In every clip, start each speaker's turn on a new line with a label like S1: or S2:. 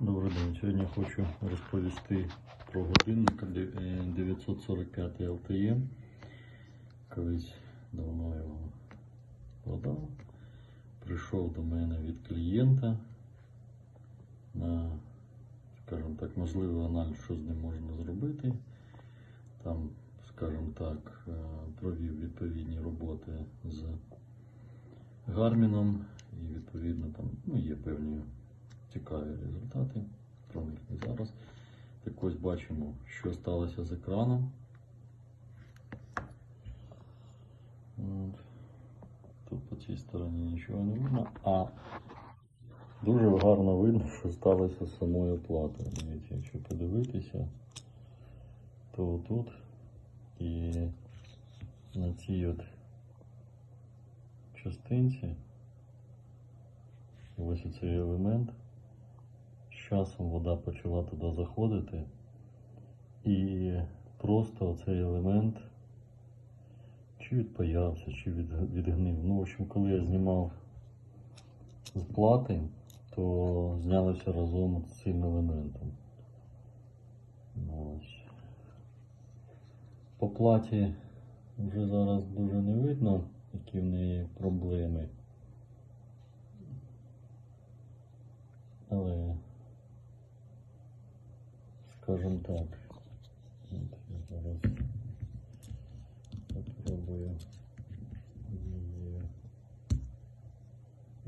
S1: Добрий день. Сьогодні хочу розповісти про годинник е, 945 LTE. Колись давно його продав. Прийшов до мене від клієнта на, скажімо так, можливий аналіз, що з ним можна зробити. Там, скажімо так, е, провів відповідні роботи з Гарміном і відповідно там ну, є певні цікаві результати. Про них не зараз. Так ось бачимо, що сталося з екраном. Тут по цій стороні нічого не видно, а дуже гарно видно, що сталося з самою платою. Дивіться, якщо подивитися, то тут і на цій от частинці ось цей елемент. Часом вода почала туди заходити, і просто цей елемент чи відпаявся, чи відгнив. Ну, в общем, коли я знімав з плати, то знялося разом з цим елементом. Ось. По платі вже зараз дуже не видно, які в неї проблеми. Але, скажімо так, от я зараз попробую її.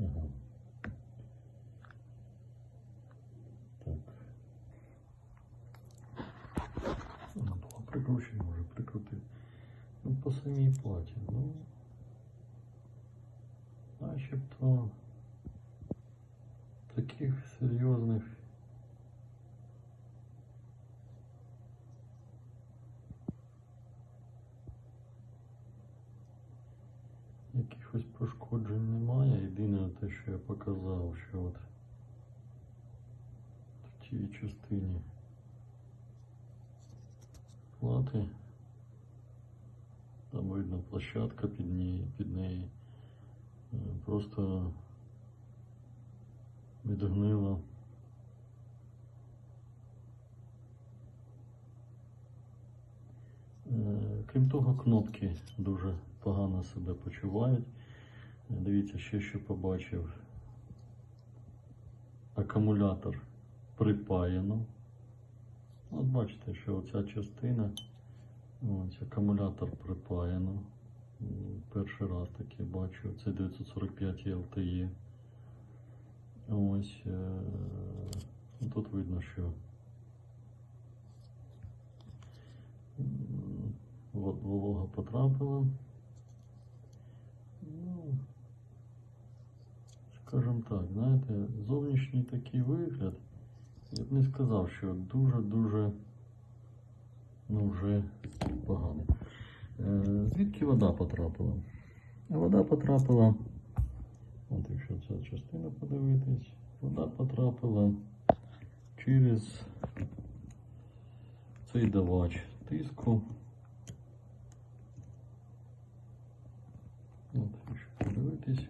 S1: Ага. Так. Ну, було прикручено, може прикрутити. Ну, по самій платі, ну, начебто таких серйозних Якихось пошкоджень немає. Єдине те, що я показав, що от в тій частині плати там видно площадка під неї, під неї е, просто відгнила. Е, Крім того, кнопки дуже погано себе почувають. Е, Дивіться, ще що побачив. Акумулятор припаяно. От бачите, що оця частина, ось акумулятор припаяно. Перший раз таке бачу. Це 945 LTE. Ось е, тут видно, що волога потрапила. Ну, скажімо так, знаєте, зовнішній такий вигляд, я б не сказав, що дуже-дуже ну, вже поганий. Е, Звідки вода потрапила? Вода потрапила От якщо ця частина подивитись, вода потрапила через цей давач тиску. От, якщо подивитись,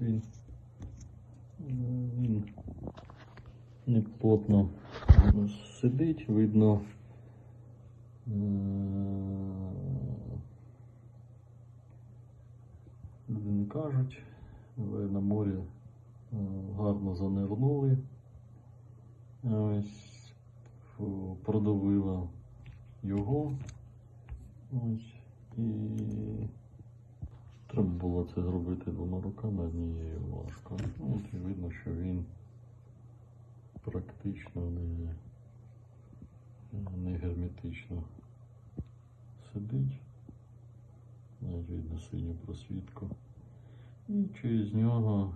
S1: він, він не плотно сидить, видно. е, Люди не кажуть, але на морі е, гарно занирнули. Ось продавила його. Ось. І треба було це зробити двома руками, однією важко. Ну, От і видно, що він практично не, не герметично сидить. Навіть видно синю просвітку. І через нього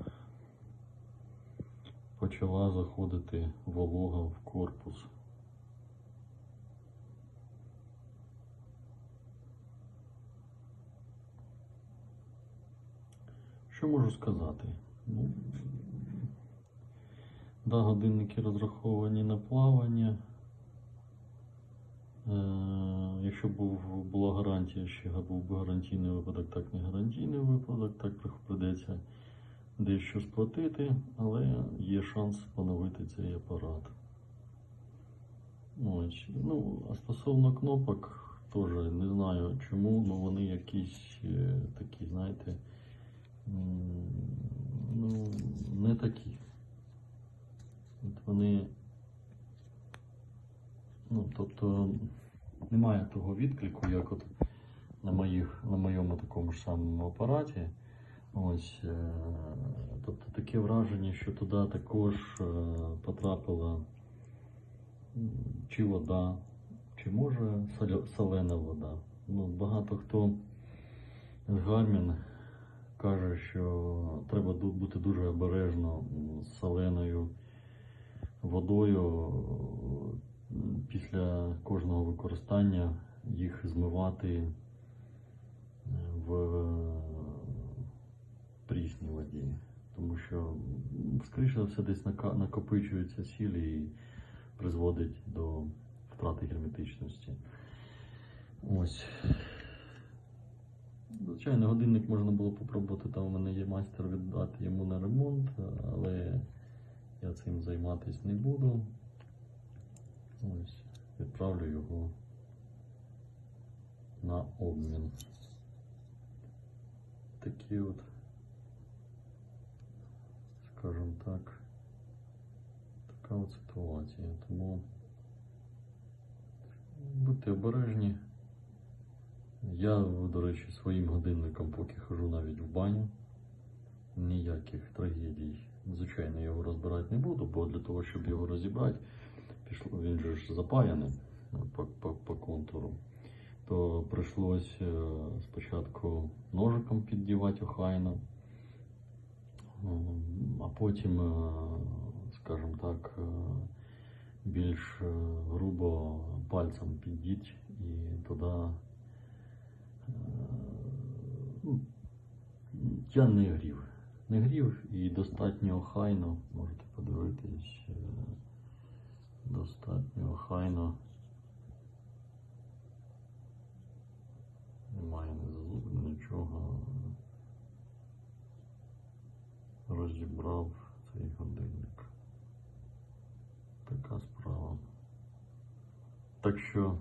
S1: почала заходити волога в корпус. Що можу сказати? Ну, да, годинники розраховані на плавання. Е, якщо був, була гарантія, ще був би гарантійний випадок, так не гарантійний випадок, так придеться дещо сплатити, але є шанс поновити цей апарат. Ось. Ну, а стосовно кнопок, теж не знаю чому, але вони якісь е, такі, знаєте, ну, не такі. От вони, ну, тобто, немає того відклику, як от на, моїх, на моєму такому ж самому апараті. Ось, е, тобто таке враження, що туди також е, потрапила чи вода, чи може солена вода. Ну, багато хто з Гармін каже, що треба бути дуже обережно з соленою водою після кожного використання їх змивати е, в прісній воді. Тому що, скоріше за все, десь накопичується сіль і призводить до втрати герметичності. Ось. Звичайно, годинник можна було попробувати, там у мене є майстер віддати йому на ремонт, але я цим займатися не буду. Ось, відправлю його на обмін. Такі от, скажімо так, така от ситуація. Тому будьте обережні. Я, до речі, своїм годинником поки хожу навіть в баню. Ніяких трагедій. Звичайно, його розбирати не буду, бо для того, щоб його розібрати, пішло, він же ж запаяний ну, по, по, по контуру. То прийшлось е, спочатку ножиком піддівати охайно, а потім, е, скажімо так, е, більш грубо пальцем піддіть і туди. Ну, Я не грів. Не грів і достатньо охайно, можете подивитись, е, достатньо охайно. Немає нічого. Розібрав цей годинник. Така справа. Так що,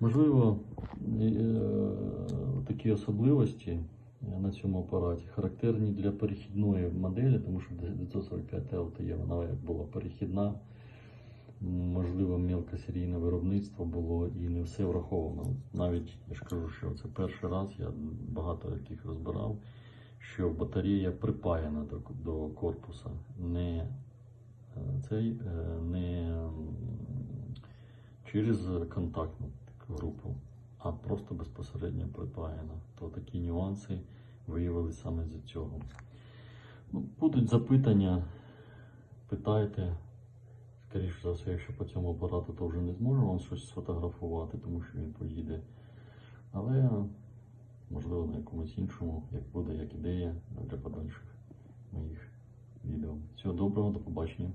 S1: можливо, такі особливості на цьому апараті характерні для перехідної моделі, тому що 945 LTE, вона як була перехідна. Можливо, мелкосерійне виробництво було і не все враховано. Навіть я ж кажу, що це перший раз, я багато яких розбирав, що батарея припаяна до, до корпуса, не е, цей е, не через контактну групу, а просто безпосередньо припаяна. То такі нюанси виявилися саме з цього. Ну, будуть запитання, питайте. Скоріше за все, якщо по цьому апарату, то вже не зможу вам щось сфотографувати, тому що він поїде. Але можливо на якомусь іншому, як буде як ідея для подальших моїх відео. Всього доброго, до побачення.